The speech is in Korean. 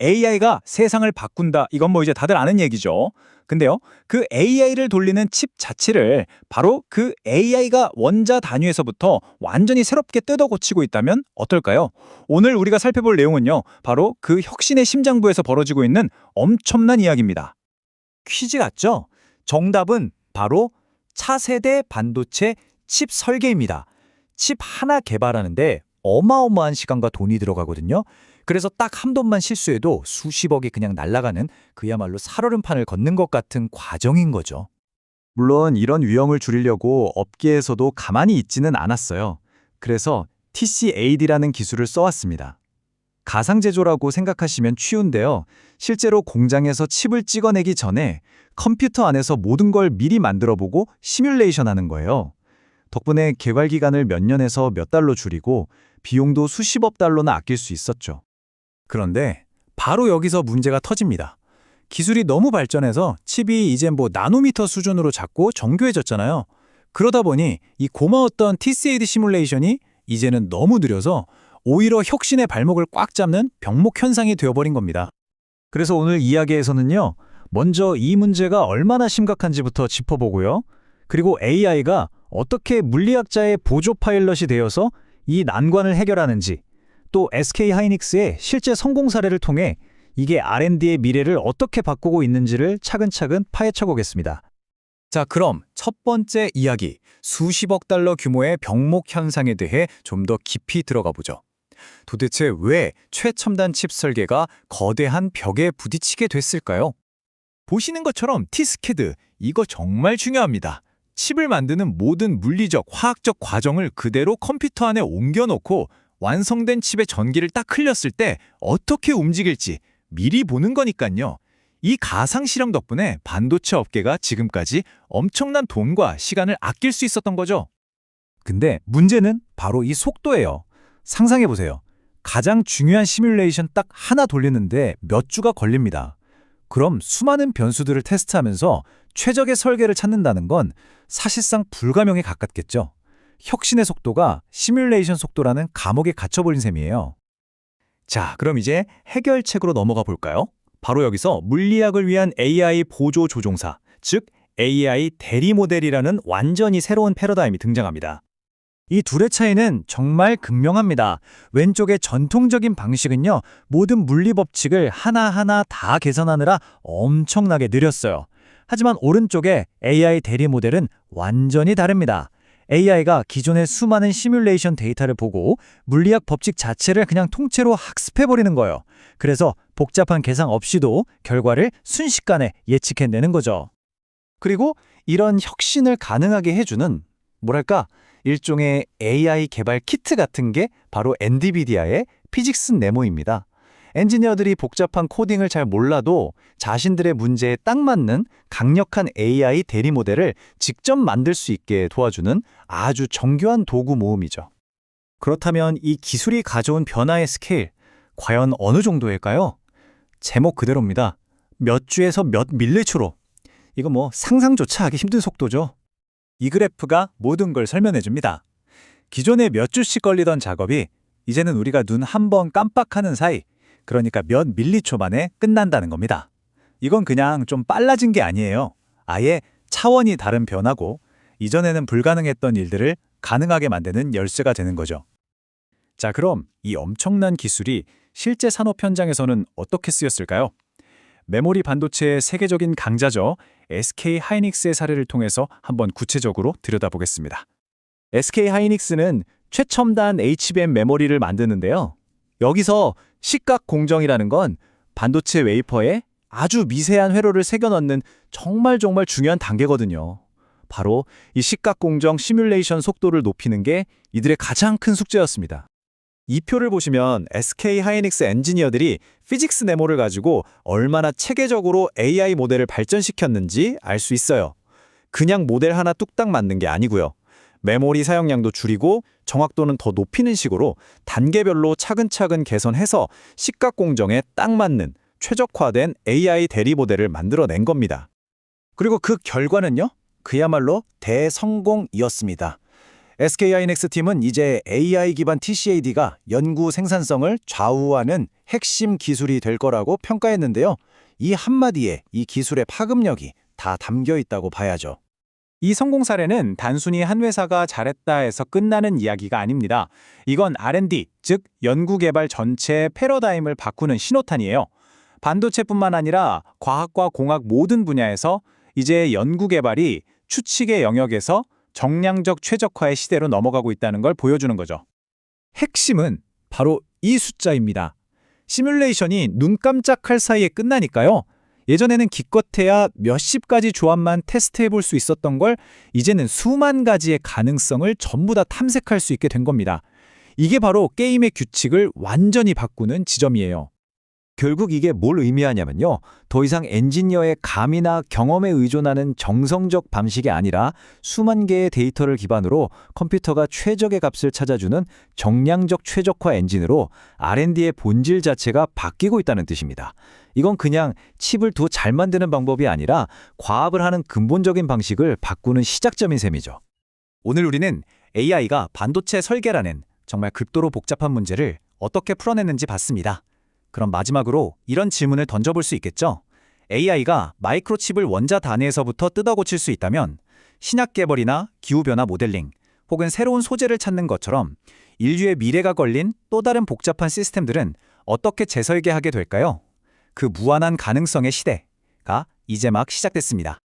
AI가 세상을 바꾼다. 이건 뭐 이제 다들 아는 얘기죠. 근데요, 그 AI를 돌리는 칩 자체를 바로 그 AI가 원자 단위에서부터 완전히 새롭게 뜯어 고치고 있다면 어떨까요? 오늘 우리가 살펴볼 내용은요, 바로 그 혁신의 심장부에서 벌어지고 있는 엄청난 이야기입니다. 퀴즈 같죠? 정답은 바로 차세대 반도체 칩 설계입니다. 칩 하나 개발하는데 어마어마한 시간과 돈이 들어가거든요. 그래서 딱 한 번만 실수해도 수십억이 그냥 날아가는 그야말로 살얼음판을 걷는 것 같은 과정인 거죠. 물론 이런 위험을 줄이려고 업계에서도 가만히 있지는 않았어요. 그래서 TCAD라는 기술을 써왔습니다. 가상제조라고 생각하시면 쉬운데요. 실제로 공장에서 칩을 찍어내기 전에 컴퓨터 안에서 모든 걸 미리 만들어보고 시뮬레이션 하는 거예요. 덕분에 개발 기간을 몇 년에서 몇 달로 줄이고 비용도 수십억 달러나 아낄 수 있었죠. 그런데 바로 여기서 문제가 터집니다. 기술이 너무 발전해서 칩이 이제 뭐 나노미터 수준으로 작고 정교해졌잖아요. 그러다 보니 이 고마웠던 TCAD 시뮬레이션이 이제는 너무 느려서 오히려 혁신의 발목을 꽉 잡는 병목 현상이 되어버린 겁니다. 그래서 오늘 이야기에서는요. 먼저 이 문제가 얼마나 심각한지부터 짚어보고요. 그리고 AI가 어떻게 물리학자의 보조 파일럿이 되어서 이 난관을 해결하는지, 또 SK 하이닉스의 실제 성공 사례를 통해 이게 R&D의 미래를 어떻게 바꾸고 있는지를 차근차근 파헤쳐 보겠습니다. 자, 그럼 첫 번째 이야기, 수십억 달러 규모의 병목 현상에 대해 좀 더 깊이 들어가 보죠. 도대체 왜 최첨단 칩 설계가 거대한 벽에 부딪히게 됐을까요? 보시는 것처럼 티스캐드, 이거 정말 중요합니다. 칩을 만드는 모든 물리적, 화학적 과정을 그대로 컴퓨터 안에 옮겨놓고 완성된 칩의 전기를 딱 흘렸을 때 어떻게 움직일지 미리 보는 거니까요. 이 가상 실험 덕분에 반도체 업계가 지금까지 엄청난 돈과 시간을 아낄 수 있었던 거죠. 근데 문제는 바로 이 속도예요. 상상해 보세요. 가장 중요한 시뮬레이션 딱 하나 돌리는데 몇 주가 걸립니다. 그럼 수많은 변수들을 테스트하면서 최적의 설계를 찾는다는 건 사실상 불가명에 가깝겠죠. 혁신의 속도가 시뮬레이션 속도라는 감옥에 갇혀버린 셈이에요. 자, 그럼 이제 해결책으로 넘어가 볼까요? 바로 여기서 물리학을 위한 AI 보조 조종사, 즉 AI 대리 모델이라는 완전히 새로운 패러다임이 등장합니다. 이 둘의 차이는 정말 극명합니다. 왼쪽의 전통적인 방식은요, 모든 물리 법칙을 하나하나 다 계산하느라 엄청나게 느렸어요. 하지만 오른쪽의 AI 대리 모델은 완전히 다릅니다. AI가 기존의 수많은 시뮬레이션 데이터를 보고 물리학 법칙 자체를 그냥 통째로 학습해버리는 거예요. 그래서 복잡한 계산 없이도 결과를 순식간에 예측해내는 거죠. 그리고 이런 혁신을 가능하게 해주는 뭐랄까 일종의 AI 개발 키트 같은 게 바로 엔디비디아의 피직스 네모입니다. 엔지니어들이 복잡한 코딩을 잘 몰라도 자신들의 문제에 딱 맞는 강력한 AI 대리 모델을 직접 만들 수 있게 도와주는 아주 정교한 도구 모음이죠. 그렇다면 이 기술이 가져온 변화의 스케일, 과연 어느 정도일까요? 제목 그대로입니다. 몇 주에서 몇 밀리초로. 이거 뭐 상상조차 하기 힘든 속도죠. 이 그래프가 모든 걸 설명해 줍니다. 기존에 몇 주씩 걸리던 작업이 이제는 우리가 눈 한 번 깜빡하는 사이, 그러니까 몇 밀리초 만에 끝난다는 겁니다. 이건 그냥 좀 빨라진 게 아니에요. 아예 차원이 다른 변화고, 이전에는 불가능했던 일들을 가능하게 만드는 열쇠가 되는 거죠. 자, 그럼 이 엄청난 기술이 실제 산업 현장에서는 어떻게 쓰였을까요? 메모리 반도체의 세계적인 강자죠. SK 하이닉스의 사례를 통해서 한번 구체적으로 들여다보겠습니다. SK 하이닉스는 최첨단 HBM 메모리를 만드는데요. 여기서 시각 공정이라는 건 반도체 웨이퍼에 아주 미세한 회로를 새겨 넣는 정말 정말 중요한 단계거든요. 바로 이 시각 공정 시뮬레이션 속도를 높이는 게 이들의 가장 큰 숙제였습니다. 이 표를 보시면 SK 하이닉스 엔지니어들이 피직스 네모를 가지고 얼마나 체계적으로 AI 모델을 발전시켰는지 알 수 있어요. 그냥 모델 하나 뚝딱 만든 게 아니고요. 메모리 사용량도 줄이고 정확도는 더 높이는 식으로 단계별로 차근차근 개선해서 시각 공정에 딱 맞는 최적화된 AI 대리 모델을 만들어낸 겁니다. 그리고 그 결과는요? 그야말로 대성공이었습니다. SK하이닉스 팀은 이제 AI 기반 TCAD가 연구 생산성을 좌우하는 핵심 기술이 될 거라고 평가했는데요. 이 한마디에 이 기술의 파급력이 다 담겨 있다고 봐야죠. 이 성공 사례는 단순히 한 회사가 잘했다 해서 끝나는 이야기가 아닙니다. 이건 R&D, 즉 연구개발 전체의 패러다임을 바꾸는 신호탄이에요. 반도체뿐만 아니라 과학과 공학 모든 분야에서 이제 연구개발이 추측의 영역에서 정량적 최적화의 시대로 넘어가고 있다는 걸 보여주는 거죠. 핵심은 바로 이 숫자입니다. 시뮬레이션이 눈 깜짝할 사이에 끝나니까요. 예전에는 기껏해야 몇십 가지 조합만 테스트해 볼 수 있었던 걸 이제는 수만 가지의 가능성을 전부 다 탐색할 수 있게 된 겁니다. 이게 바로 게임의 규칙을 완전히 바꾸는 지점이에요. 결국 이게 뭘 의미하냐면요. 더 이상 엔지니어의 감이나 경험에 의존하는 정성적 방식이 아니라 수만 개의 데이터를 기반으로 컴퓨터가 최적의 값을 찾아주는 정량적 최적화 엔진으로 R&D의 본질 자체가 바뀌고 있다는 뜻입니다. 이건 그냥 칩을 더 잘 만드는 방법이 아니라 과학을 하는 근본적인 방식을 바꾸는 시작점인 셈이죠. 오늘 우리는 AI가 반도체 설계라는 정말 극도로 복잡한 문제를 어떻게 풀어냈는지 봤습니다. 그럼 마지막으로 이런 질문을 던져볼 수 있겠죠? AI가 마이크로칩을 원자 단위에서부터 뜯어 고칠 수 있다면 신약 개발이나 기후변화 모델링 혹은 새로운 소재를 찾는 것처럼 인류의 미래가 걸린 또 다른 복잡한 시스템들은 어떻게 재설계하게 될까요? 그 무한한 가능성의 시대가 이제 막 시작됐습니다.